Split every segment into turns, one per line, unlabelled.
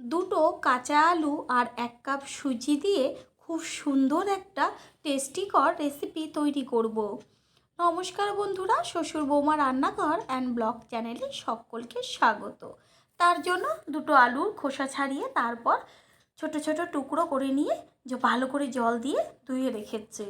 দুটো কাঁচা আলু আর এক কাপ সুজি দিয়ে খুব সুন্দর একটা টেস্টিকর রেসিপি তৈরি করব। নমস্কার বন্ধুরা, শ্বশুর বৌমা রান্নাঘর অ্যান্ড ব্লগ চ্যানেলে সকলকে স্বাগত। তার জন্য দুটো আলুর খোসা ছাড়িয়ে তারপর ছোট ছোট টুকরো করে নিয়ে যে ভালো করে জল দিয়ে ধুয়ে রেখেছি।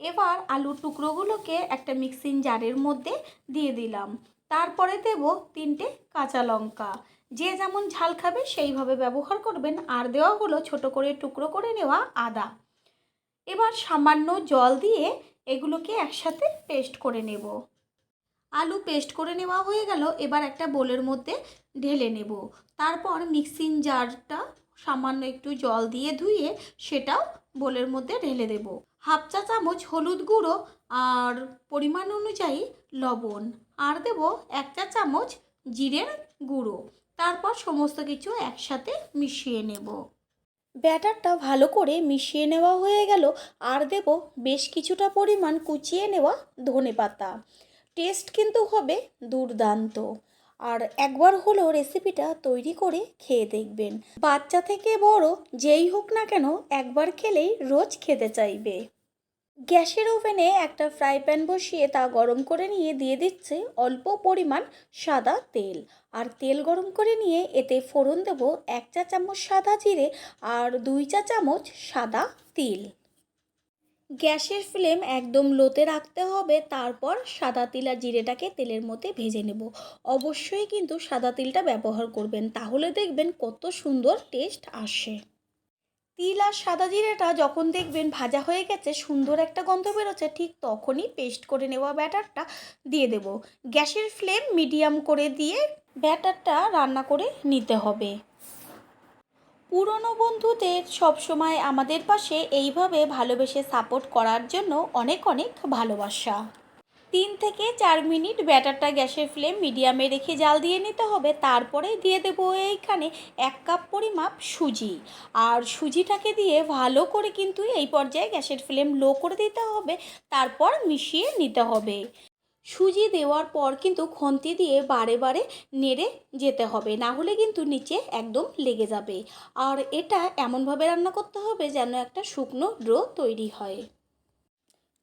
এবার আলুর টুকরোগুলোকে একটা মিক্সিং জারের মধ্যে দিয়ে দিলাম। তারপরে দেব তিনটে কাঁচা লঙ্কা। যে যেমন ঝাল খাবে সেইভাবে ব্যবহার করবেন। আর দেওয়া হলো ছোট করে টুকরো করে নেওয়া আদা। এবার সামান্য জল দিয়ে এগুলোকে একসাথে পেস্ট করে নেব। আলু পেস্ট করে নেওয়া হয়ে গেল। এবার একটা বোলের মধ্যে ঢেলে নেব। তারপর মিক্সিং জারটা সামান্য একটু জল দিয়ে ধুয়ে সেটাও বোলের মধ্যে ঢেলে দেব। হাফ চা চামচ হলুদ গুঁড়ো আর পরিমাণ অনুযায়ী লবণ। আর দেব এক চা চামচ জিরের গুঁড়ো। তারপর সমস্ত কিছু একসাথে মিশিয়ে নেব। ব্যাটারটা ভালো করে মিশিয়ে নেওয়া হয়ে গেল। আর দেব বেশ কিছুটা পরিমাণ কুচিয়ে নেওয়া ধনে পাতা। টেস্ট কিন্তু হবে দুর্দান্ত। আর একবার হলো রেসিপিটা তৈরি করে খেয়ে দেখবেন। বাচ্চা থেকে বড় যেই হোক না কেন একবার খেলেই রোজ খেতে চাইবে। গ্যাসের ওভেনে একটা ফ্রাই প্যান বসিয়ে তা গরম করে নিয়ে দিয়ে দিচ্ছে অল্প পরিমাণ সাদা তেল। আর তেল গরম করে নিয়ে এতে ফোড়ন দেব এক চা চামচ সাদা জিরে আর দুই চা চামচ সাদা তিল। গ্যাসের ফ্লেম একদম লোতে রাখতে হবে, তারপর সাদা তিল আর জিরেটাকে তেলের মধ্যে ভেজে নেব। অবশ্যই কিন্তু সাদা তিলটা ব্যবহার করবেন, তাহলে দেখবেন কত সুন্দর টেস্ট আসে। তিল আর সাদা জিরেটা যখন দেখবেন ভাজা হয়ে গেছে, সুন্দর একটা গন্ধ বেরোচ্ছে, ঠিক তখনই পেস্ট করে নেওয়া ব্যাটারটা দিয়ে দেব। গ্যাসের ফ্লেম মিডিয়াম করে দিয়ে ব্যাটারটা রান্না করে নিতে হবে। পুরনো বন্ধুদের সবসময় আমাদের পাশে এইভাবে ভালোবেসে সাপোর্ট করার জন্য অনেক অনেক ভালোবাসা। তিন থেকে চার মিনিট ব্যাটারটা গ্যাসের ফ্লেম মিডিয়ামে রেখে জাল দিয়ে নিতে হবে, তারপরে দিয়ে দেবো এইখানে এক কাপ পরিমাপ সুজি। আর সুজিটাকে দিয়ে ভালো করে কিন্তু এই পর্যায়ে গ্যাসের ফ্লেম লো করে দিতে হবে, তারপর মিশিয়ে নিতে হবে। সুজি দেওয়ার পর কিন্তু খন্তি দিয়ে বারে বারে নেড়ে যেতে হবে, না হলে কিন্তু নিচে একদম লেগে যাবে। আর এটা এমনভাবে রান্না করতে হবে যেন একটা শুকনো ড্রো তৈরি হয়।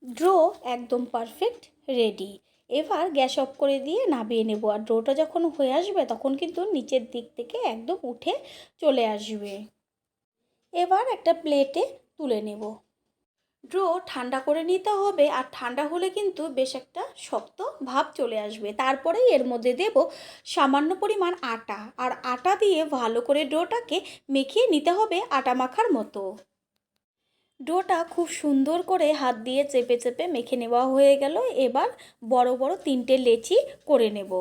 ড্রো একদম পারফেক্ট রেডি এবার গ্যাস অফ করে দিয়ে নামিয়ে নেব। আর ড্রোটা যখন হয়ে আসবে, তখন কিন্তু নিচের দিক থেকে একদম উঠে চলে আসবে। এবার একটা প্লেটে তুলে নেব। ড্রো ঠান্ডা করে নিতে হবে, আর ঠান্ডা হলে কিন্তু বেশ একটা শক্ত ভাব চলে আসবে। তারপরে এর মধ্যে দেব সামান্য পরিমাণ আটা। আর আটা দিয়ে ভালো করে ডোটাকে মেখিয়ে নিতে হবে আটা মাখার মতো। ডোটা খুব সুন্দর করে হাত দিয়ে চেপে চেপে মেখে নেওয়া হয়ে গেল। এবার বড় বড় তিনটে লেচি করে নেব।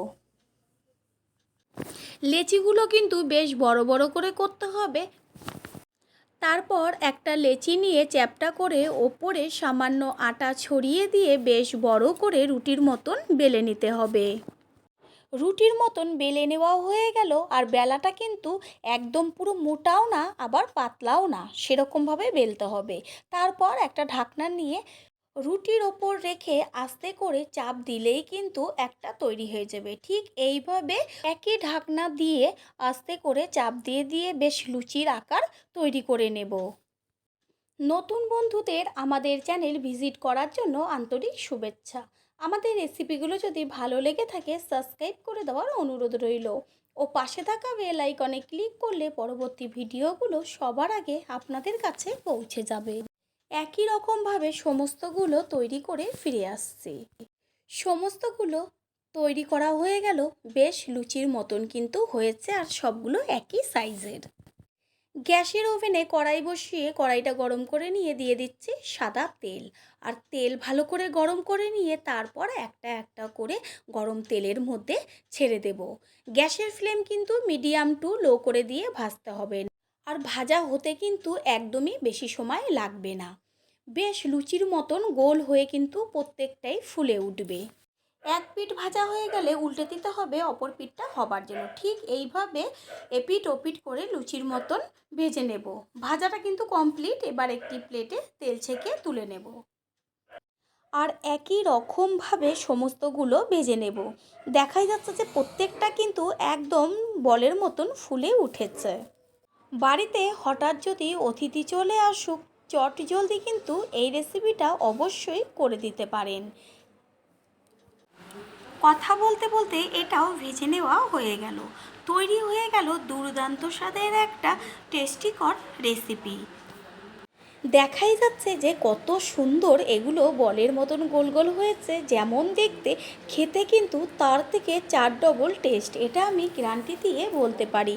লেচিগুলো কিন্তু বেশ বড় বড় করে করতে হবে। তারপর একটা লেচি নিয়ে চ্যাপটা করে ওপরে সামান্য আটা ছড়িয়ে দিয়ে বেশ বড় করে রুটির মতন বেলে নিতে হবে। রুটির মতন বেলে নেওয়া হয়ে গেল আর বেলাটা কিন্তু একদম পুরো মোটাও না, আবার পাতলাও না। সেরকমভাবে বেলতে হবে। তারপর একটা ঢাকনা নিয়ে রুটির ওপর রেখে আস্তে করে চাপ দিলেই কিন্তু একটা তৈরি হয়ে যাবে। ঠিক এইভাবে একই ঢাকনা দিয়ে আস্তে করে চাপ দিয়ে দিয়ে বেশ লুচির আকার তৈরি করে নেব। নতুন বন্ধুদের আমাদের চ্যানেল ভিজিট করার জন্য আন্তরিক শুভেচ্ছা। আমাদের রেসিপিগুলো যদি ভালো লেগে থাকে সাবস্ক্রাইব করে দেওয়ার অনুরোধ রইল। ও পাশে থাকা বেল আইকনে ক্লিক করলে পরবর্তী ভিডিওগুলো সবার আগে আপনাদের কাছে পৌঁছে যাবে। একই রকমভাবে সমস্তগুলো তৈরি করে ফিরে আসছি। সমস্তগুলো তৈরি করা হয়ে গেল, বেশ লুচির মতন কিন্তু হয়েছে আর সবগুলো একই সাইজের গ্যাসের ওভেনে কড়াই বসিয়ে কড়াইটা গরম করে নিয়ে দিয়ে দিচ্ছি সাদা তেল। আর তেল ভালো করে গরম করে নিয়ে তারপর একটা একটা করে গরম তেলের মধ্যে ছেড়ে দেব। গ্যাসের ফ্লেম কিন্তু মিডিয়াম টু লো করে দিয়ে ভাজতে হবে। আর ভাজা হতে কিন্তু একদমই বেশি সময় লাগবে না। বেশ লুচির মতন গোল হয়ে কিন্তু প্রত্যেকটাই ফুলে উঠবে। এক পিঠ ভাজা হয়ে গেলে উল্টে দিতে হবে, অপর পিঠটা হবার জন্য। ঠিক এইভাবে এপিট ওপিট করে লুচির মতন ভেজে নেব। ভাজাটা কিন্তু কমপ্লিট এবার একটি প্লেটে তেল ছেঁকে তুলে নেব। আর একই রকমভাবে সমস্তগুলো ভেজে নেব। দেখাই যাচ্ছে যে প্রত্যেকটা কিন্তু একদম বলের মতন ফুলে উঠেছে। বাড়িতে হঠাৎ যদি অতিথি চলে আসুক, চট জলদি কিন্তু এই রেসিপিটা অবশ্যই করে দিতে পারেন। কথা বলতে বলতে এটাও ভেজে নেওয়া হয়ে গেল। তৈরি হয়ে গেল দুর্দান্ত স্বাদের একটা টেস্টিকর রেসিপি দেখাই যাচ্ছে যে কত সুন্দর এগুলো বলের মতন গোল গোল হয়েছে, যেমন দেখতে, খেতে কিন্তু তার থেকে চার ডবল টেস্ট এটা আমি গ্যারান্টি দিয়ে বলতে পারি।